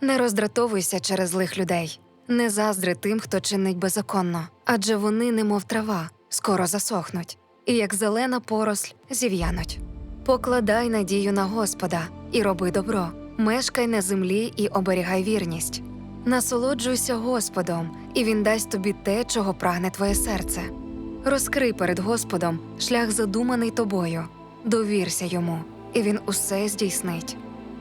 Не роздратовуйся через злих людей, не заздри тим, хто чинить беззаконно, адже вони, немов трава, скоро засохнуть, і як зелена поросль зів'януть. Покладай надію на Господа і роби добро, мешкай на землі і оберігай вірність. Насолоджуйся Господом, і Він дасть тобі те, чого прагне твоє серце. Розкрий перед Господом шлях задуманий тобою, довірся йому, і він усе здійснить.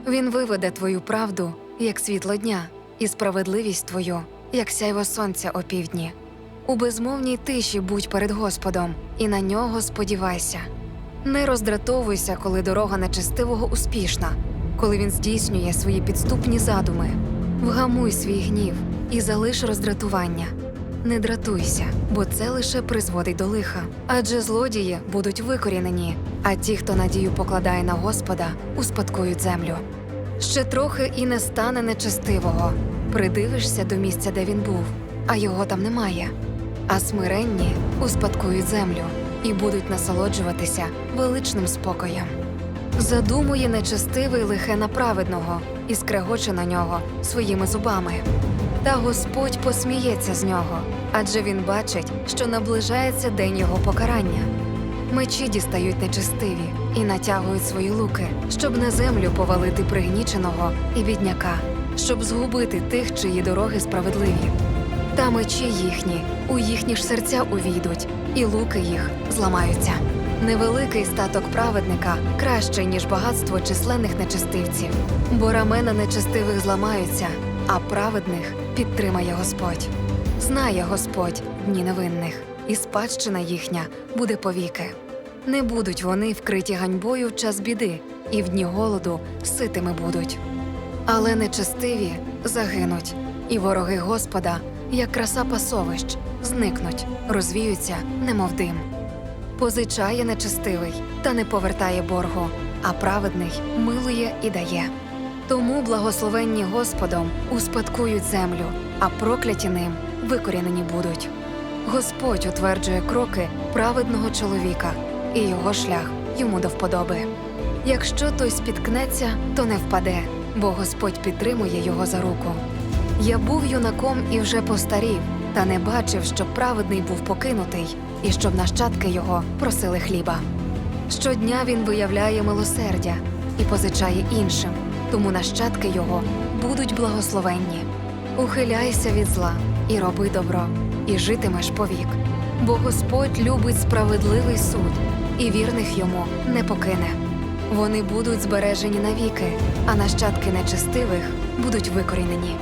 Він виведе твою правду, як світло дня, і справедливість твою, як сяйво сонця опівдні. У безмовній тиші будь перед Господом, і на нього сподівайся. Не роздратовуйся, коли дорога нечестивого успішна, коли він здійснює свої підступні задуми. Вгамуй свій гнів і залиш роздратування. Не дратуйся, бо це лише призводить до лиха. Адже злодії будуть викорінені, а ті, хто надію покладає на Господа, успадкують землю. Ще трохи і не стане нечестивого. Придивишся до місця, де він був, а його там немає. А смиренні успадкують землю і будуть насолоджуватися величним спокоєм. Задумує нечестивий лихе на праведного і скрегоче на нього своїми зубами. Та Господь посміється з нього, адже він бачить, що наближається день його покарання. Мечі дістають нечестиві і натягують свої луки, щоб на землю повалити пригніченого і бідняка, щоб згубити тих, чиї дороги справедливі. Та мечі їхні у їхні ж серця увійдуть, і луки їх зламаються. Невеликий статок праведника кращий, ніж багатство численних нечестивців, бо рамена нечестивих зламаються, а праведних підтримає Господь. Знає Господь дні невинних, і спадщина їхня буде повіки. Не будуть вони вкриті ганьбою в час біди, і в дні голоду ситими будуть. Але нечестиві загинуть, і вороги Господа, як краса пасовищ, зникнуть, розвіються, немов дим. Позичає нечестивий, та не повертає боргу, а праведний милує і дає. Тому благословенні Господом успадкують землю, а прокляті ним викорінені будуть. Господь утверджує кроки праведного чоловіка, і його шлях йому до вподоби. Якщо той спіткнеться, то не впаде, бо Господь підтримує його за руку. Я був юнаком і вже постарів, та не бачив, щоб праведний був покинутий, і щоб нащадки його просили хліба. Щодня він виявляє милосердя і позичає іншим, тому нащадки його будуть благословенні. Ухиляйся від зла і роби добро, і житимеш повік. Бо Господь любить справедливий суд, і вірних йому не покине. Вони будуть збережені навіки, а нащадки нечестивих будуть викорінені.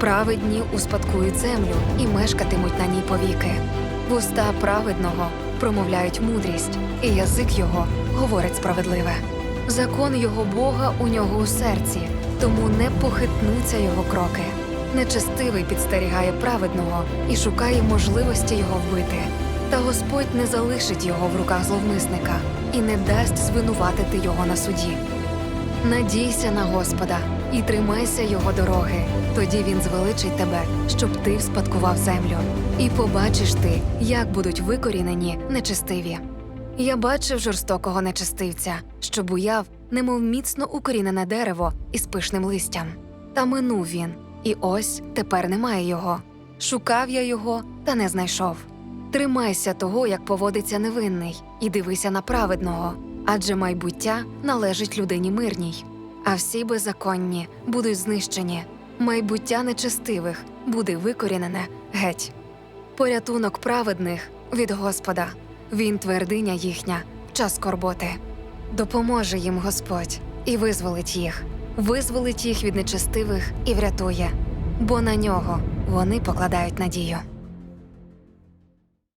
Праведні успадкують землю і мешкатимуть на ній повіки. Вуста праведного промовляють мудрість, і язик його говорить справедливе. Закон його Бога у нього у серці, тому не похитнуться його кроки. Нечестивий підстерігає праведного і шукає можливості його вбити. Та Господь не залишить його в руках зловмисника і не дасть звинуватити його на суді. Надійся на Господа і тримайся його дороги. Тоді він звеличить тебе, щоб ти вспадкував землю. І побачиш ти, як будуть викорінені нечестиві. Я бачив жорстокого нечестивця, що буяв, немов міцно укорінене дерево із пишним листям. Та минув він, і ось тепер немає його. Шукав я його, та не знайшов. Тримайся того, як поводиться невинний, і дивися на праведного, адже майбуття належить людині мирній, а всі беззаконні будуть знищені. Майбуття нечестивих буде викорінене геть. Порятунок праведних від Господа, він твердиня їхня час скорботи. Допоможе їм Господь і визволить їх, визволить їх від нечестивих і врятує, бо на нього вони покладають надію.